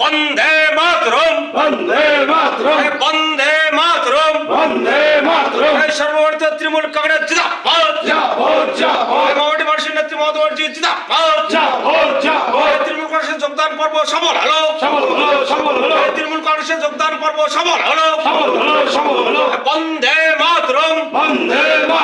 বন্দে মাতরম। বন্দে মাতরম। বন্দে মাতরম। বন্দে মাতরম। সর্বভারতীয় তৃণমূল কংগ্রেস জিন্দাবাদ। জাহর জাহর মমতা মানুষের নেত্রী মমতা ব্যানার্জি জিন্দাবাদ। জাহর জাহর তৃণমূল কংগ্রেসের যোগদান পর্ব সফল হলো। সফল হলো সফল হলো। তৃণমূল কংগ্রেসের যোগদান পর্ব সফল হলো। সফল হলো সফল হলো। বন্দে মাতরম। বন্দে মাতরম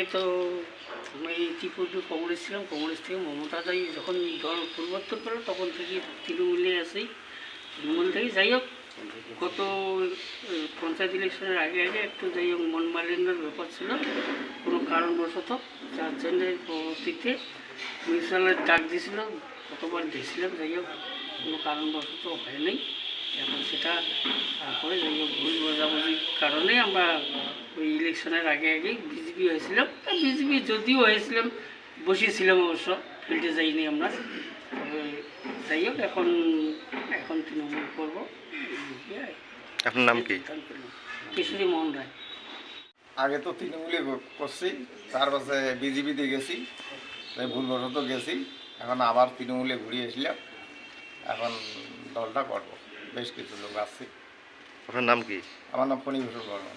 আগে তো আমি ইতিপূর্বে কংগ্রেস ছিলাম, কংগ্রেস থেকে মমতা দাই যখন দল পরিবর্তন করল, তখন থেকে তৃণমূলে আসি তৃণমূল থেকে। যাই হোক, গত পঞ্চায়েত ইলেকশনের আগে আগে একটু যাই হোক, মন মালিন্যের ব্যাপার ছিল, কোনো কারণবশত, যার জন্য পরবর্তীতে মিউচুয়ালের ডাক দিয়েছিল, কতবার দিয়েছিলাম যাই হোক, কোনো কারণবশত হয় নাই। এখন সেটা তারপরে যাই হোক ভুল বোঝাবুঝির কারণে আমরা ওই ইলেকশনের আগে আগেই বিজেপি হয়েছিলাম। বিজেপি যদিও হয়েছিলাম বসিয়েছিলাম অবশ্য ফিল্ডে যাইনি আমরা। তবে যাই হোক এখন এখন তৃণমূল করব। আপনার নাম কি। কিশোরী মোহন রায়। আগে তো তৃণমূলে করছি তারপরে বিজেপিতে গেছি ভুলবশত গেছি। এখন আবার তৃণমূলে ঘুরিয়ে এসলাম এখন দলটা করব। বেশ কিছু লোক আছে। আপনার নাম কি? আমার নাম ফণীভূষণ বর্মন।